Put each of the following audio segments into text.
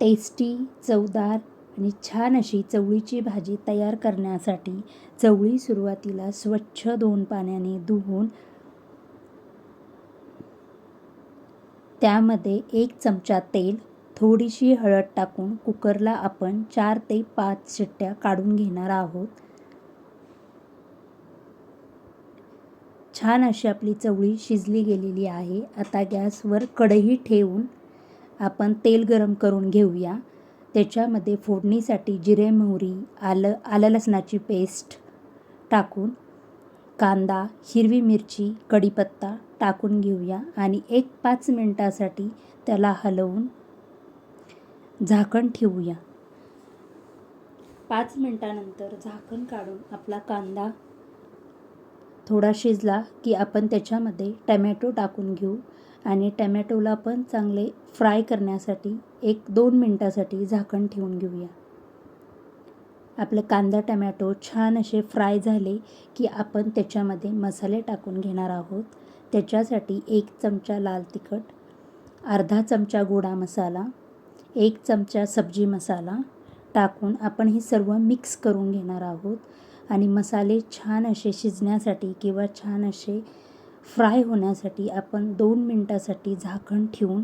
Tasty चवदार आणि छान अशी चवळीची भाजी तयार करण्यासाठी चवळी सुरुवातीला स्वच्छ दोन पाण्याने धुवून त्यामध्ये एक चमचा तेल थोडीशी हळद टाकून कुकरला आपण चार ते पाच शिट्ट्या काढून घेणार आहोत. छान अशी आपली चवळी शिजली गेलेली आहे. आता गॅसवर कढई ठेवून आपण तेल गरम करून घेऊया. त्याच्यामध्ये फोडणीसाठी जिरे मोहरी आलं आलं लसणाची पेस्ट टाकून कांदा हिरवी मिरची कढीपत्ता टाकून घेऊया आणि एक पाच मिनटासाठी त्याला हलवून झाकण ठेवूया. पाच मिनटानंतर झाकण काढून आपला कांदा थोडा शिजला की आपण त्याच्यामध्ये टमॅटो टाकून घेऊ. आणि टमॅटोला पण चांगले फ्राय करण्यासाठी एक दोन मिनटासाठी झाकण ठेवून घेऊया. आपलं कांदा टमॅटो छान असे फ्राय झाले की आपण त्याच्यामध्ये मसाले टाकून घेणार आहोत. त्याच्यासाठी एक चमचा लाल तिखट अर्धा चमचा गोडा मसाला एक चमचा सब्जी मसाला टाकून आपण हे सर्व मिक्स करून घेणार आहोत. आणि मसाले छान असे शिजण्यासाठी किंवा छान असे फ्राय होण्यासाठी आपण दोन मिनटासाठी झाकण ठेवून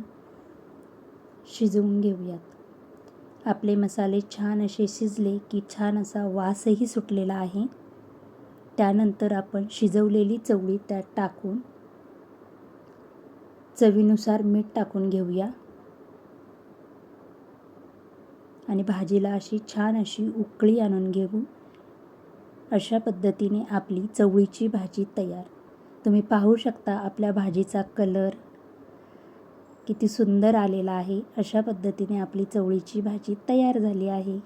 शिजवून घेऊयात. आपले मसाले छान असे शिजले की छान असा वासही सुटलेला आहे. त्यानंतर आपण शिजवलेली चवळी त्यात टाकून चवीनुसार मीठ टाकून घेऊया. आणि भाजीला अशी छान अशी उकळी आणून घेऊ. अशा पद्धतीने आपली चवळीची भाजी तयार. तुम्ही पाहू शकता आपल्या भाजीचा कलर किती सुंदर आलेला आहे. अशा पद्धतीने आपली चवळीची भाजी तयार झाली आहे.